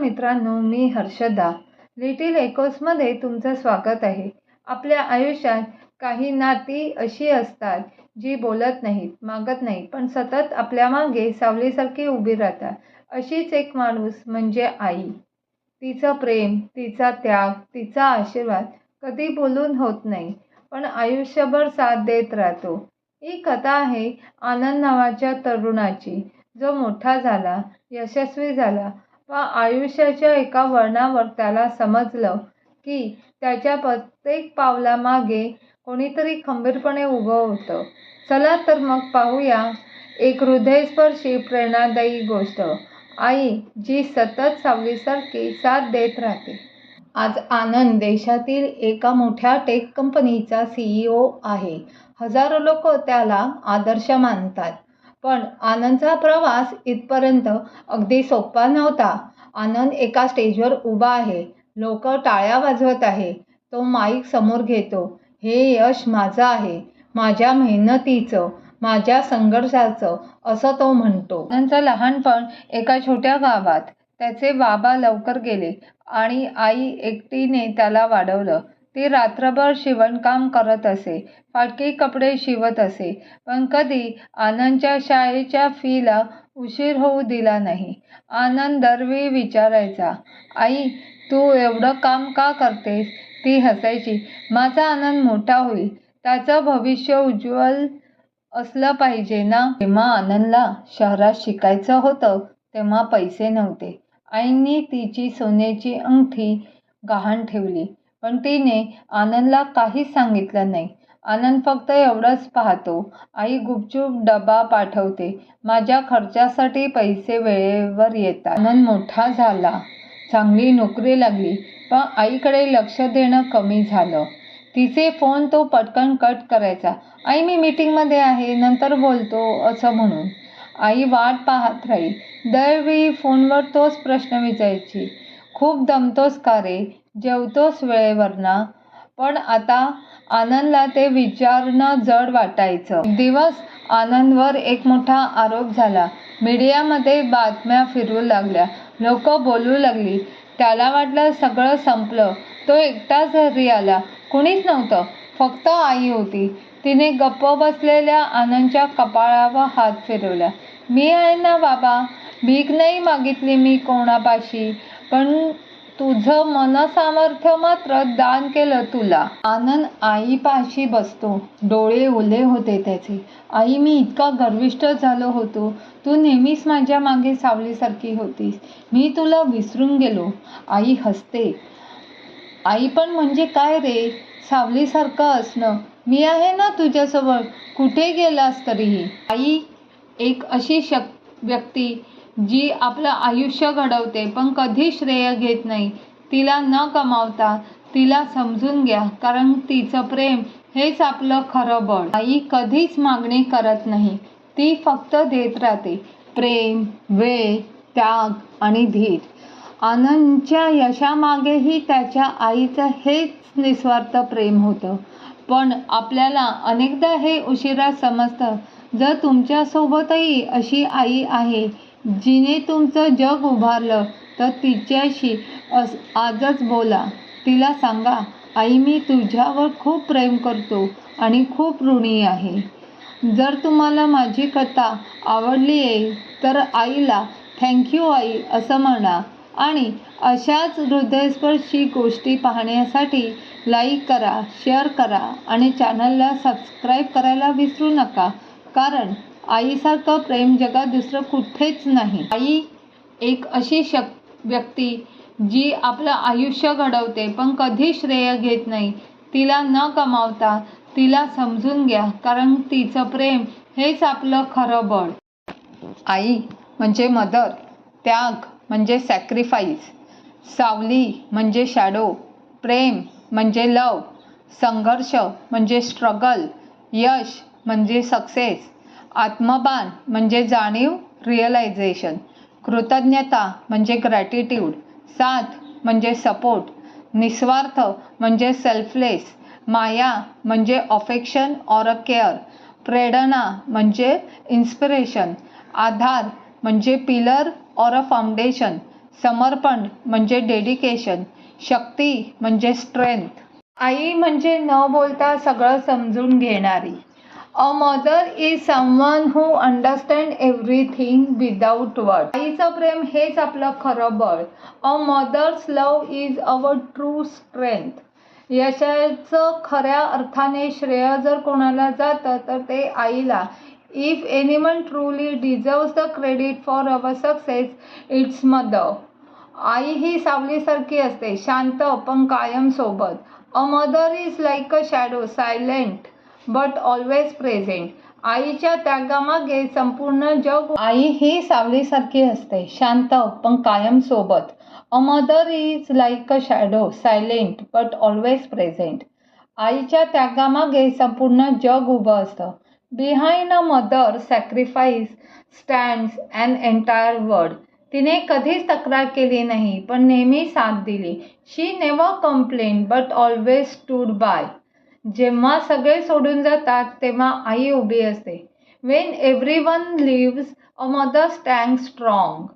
मित्रांनो मी हर्षदा. लिटिल एकोसमध्ये तुमचं स्वागत आहे. आपल्या आयुष्यात काही नाती अशी असतात जी बोलत नाहीत मागत नाही पण सतत आपल्या मागे सावलीसारखी उभी राहतात. अशीच एक माणूस म्हणजे आई. तिचं प्रेम तिचा त्याग तिचा आशीर्वाद कधी बोलून होत नाही पण आयुष्यभर साथ देत राहतो. ही कथा आहे आनंद नावाच्या तरुणाची. जो मोठा झाला यशस्वी झाला व आयुष्याच्या एका वळणावर त्याला समजलं की त्याच्या प्रत्येक पावलामागे कोणीतरी खंबीरपणे उभं होतं. चला तर मग पाहूया एक हृदयस्पर्शी प्रेरणादायी गोष्ट. आई जी सतत सावलीसारखी साथ देत राहते. आज आनंद देशातील एका मोठ्या टेक कंपनीचा सी ई ओ आहे. हजारो लोक त्याला आदर्श मानतात. पण आनंदचा प्रवास इथपर्यंत अगदी सोपा नव्हता. आनंद एका स्टेजवर उभा आहे. लोक टाळ्या वाजवत आहे. तो माईक समोर घेतो. हे यश माझं आहे. माझ्या मेहनतीचं माझ्या संघर्षाचं असं तो म्हणतो. आनंदचं लहानपण एका छोट्या गावात. त्याचे बाबा लवकर गेले आणि आई एकटीने त्याला वाढवलं. ती रात्रभर शिवणकाम करत असे फाटकी कपडे शिवत असे. पण कधी आनंदच्या शाळेच्या फीला उशीर होऊ दिला नाही. आनंद दरवेळी विचारायचा आई तू एवढं काम का करतेस ती हसायची माझा आनंद मोठा होईल. त्याचं भविष्य उज्ज्वल असलं पाहिजे ना तेव्हा आनंदला शहरात शिकायचं होतं तेव्हा पैसे नव्हते. आईंनी तिची सोन्याची अंगठी गहाण ठेवली. पण तिने आनंदला काहीच सांगितलं नाही. आनंद फक्त एवढंच पाहतो. आई गुपचूप डबा पाठवते. माझ्या खर्चासाठी पैसे वेळेवर येतात. आनंद मोठा झाला. चांगली नोकरी लागली पण आईकडे लक्ष देणं कमी झालं. तिचे फोन तो पटकन कट करायचा. आई मी मीटिंगमध्ये आहे नंतर बोलतो असं म्हणून. आई वाट पाहत राहील दरवेळी फोनवर तोच प्रश्न विचारायची. खूप दमतोस का रे? जेवतोस वेळेवर ना पण आता आनंदला ते विचारणं जड वाटायचं. दिवस आनंदवर एक मोठा आरोप झाला. मीडियामध्ये बातम्या फिरू लागल्या. लोक बोलू लागली. त्याला वाटलं सगळं संपलं. तो एकटाच घरी आला. कुणीच नव्हतं. फक्त आई होती. तिने गप्प बसलेल्या आनंदच्या कपाळावर हात फिरवला. मी आहे ना बाबा. भीक नाही मागितली मी कोणापाशी. पण तुझं मनसामर्थ्य मात्र दान केलं तुला. आनंद आईपाशी बसतो. डोळे ओले होते त्याचे. आई मी इतका गर्विष्ठ झालो होतो. तू नेहमीच माझ्या मागे सावलीसारखी होतीस. मी तुला विसरून गेलो. आई हसते. आई पण म्हणजे काय रे? सावलीसारखं असणं. मी आहे ना तुझ्यासोबत कुठे गेलास तरीही? आई एक अशी शक व्यक्ती जी आपलं आयुष्य घडवते पण कधी श्रेय घेत नाही. तिला न कमावता तिला समजून घ्या कारण तिचं प्रेम हेच आपलं खरं बळ. आई कधीच मागणी करत नाही. ती फक्त देत राहते. प्रेम वेळ त्याग आणि धीर. आनंदच्या यशामागेही त्याच्या आईचं हेच निस्वार्थ प्रेम होतं. पण आपल्याला अनेकदा हे उशिरा समजतं. जर तुमच्यासोबतही अशी आई आहे जिने तुमचं जग उभारलं तर तिच्याशी अस आजच बोला. तिला सांगा आई मी तुझ्यावर खूप प्रेम करतो आणि खूप ऋणी आहे. जर तुम्हाला माझी कथा आवडली आहे तर आईला थँक्यू आई असं म्हणा. आणि अशाच हृदयस्पर्शी गोष्टी पाहण्यासाठी लाईक करा शेअर करा आणि चॅनलला सबस्क्राईब करायला विसरू नका. कारण आईसारखं प्रेम जगात दुसरं कुठेच नाही. आई एक अशी शक व्यक्ती जी आपलं आयुष्य घडवते पण कधी श्रेय घेत नाही. तिला न कमावता तिला समजून घ्या कारण तिचं प्रेम हेच आपलं खरं बळ. आई म्हणजे मदर त्याग म्हणजे सॅक्रिफाईस सावली म्हणजे शॅडो प्रेम म्हणजे लव संघर्ष म्हणजे स्ट्रगल यश म्हणजे सक्सेस. आत्मबान म्हणजे जाणीव रिअलायझेशन कृतज्ञता म्हणजे ग्रॅटिट्यूड साथ म्हणजे सपोर्ट निस्वार्थ म्हणजे सेल्फलेस माया म्हणजे अफेक्शन ऑर अ केअर प्रेरणा म्हणजे इन्स्पिरेशन आधार म्हणजे पिलर ऑर अ फाउंडेशन समर्पण म्हणजे डेडिकेशन शक्ती म्हणजे स्ट्रेंथ आई म्हणजे न बोलता सगळं समजून घेणारी. A mother is someone who understand everything without word आईचं प्रेम हेच आपलं खरं बळ. A mother's love is our true strength याच्याचं खऱ्या अर्थाने श्रेय जर कोणाला जातं तर ते आईला. If anyone truly deserves the credit for our success it's mother आई ही सावलीसारखी असते शांत पण कायम सोबत. A mother is like a shadow silent but always present आईच्या त्यागामागे संपूर्ण जग आई ही सावलीसारखी असते शांत पण कायम सोबत. A mother is like a shadow silent but always present आईच्या त्यागामागे संपूर्ण जग उभं असतं. Behind a mother sacrifice stands and entire world तिने कधीच तक्रार केली नाही पण नेहमी साथ दिली. She never complain but always stood by जेव्हा सगळे सोडून जातात तेव्हा आई उभी असते. When everyone leaves a mother stand strong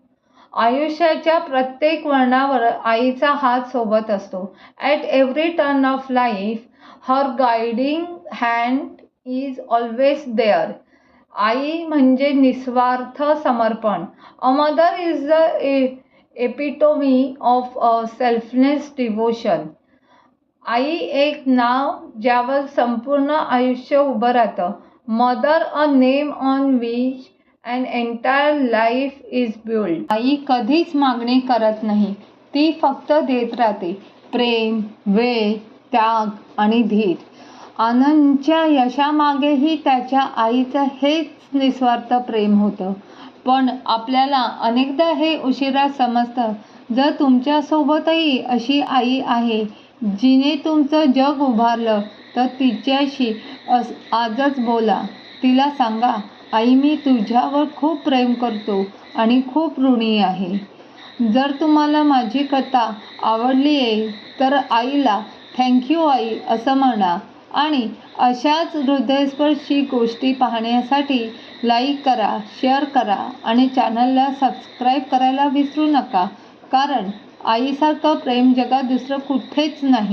आयुष्याच्या प्रत्येक वळणावर आईचा हात सोबत असतो. At every turn of life her guiding hand is always there आई म्हणजे निस्वार्थ समर्पण. A mother is the epitome of a selfness devotion आई एक नाव ज्यावर संपूर्ण आयुष्य उभं राहतं. Mother a name on which and entire life is build आई कधीच मागणी करत नाही. ती फक्त देत राहते. प्रेम वेळ त्याग आणि धीर. आनंदच्या यशामागेही त्याच्या आईचं हेच निस्वार्थ प्रेम होतं. पण आपल्याला अनेकदा हे उशिरा समजतं. जर तुमच्यासोबतही अशी आई आहे जिने तुमचं जग उभारलं तर तिच्याशी अस आजच बोला. तिला सांगा आई मी तुझ्यावर खूप प्रेम करतो आणि खूप ऋणी आहे. जर तुम्हाला माझी कथा आवडली आहे तर आईला थँक्यू आई असं म्हणा. आणि अशाच हृदयस्पर्शी गोष्टी पाहण्यासाठी लाईक करा शेअर करा आणि चॅनलला सबस्क्राईब करायला विसरू नका. कारण आईसारखं प्रेम जगात दुसरं कुठेच नाही.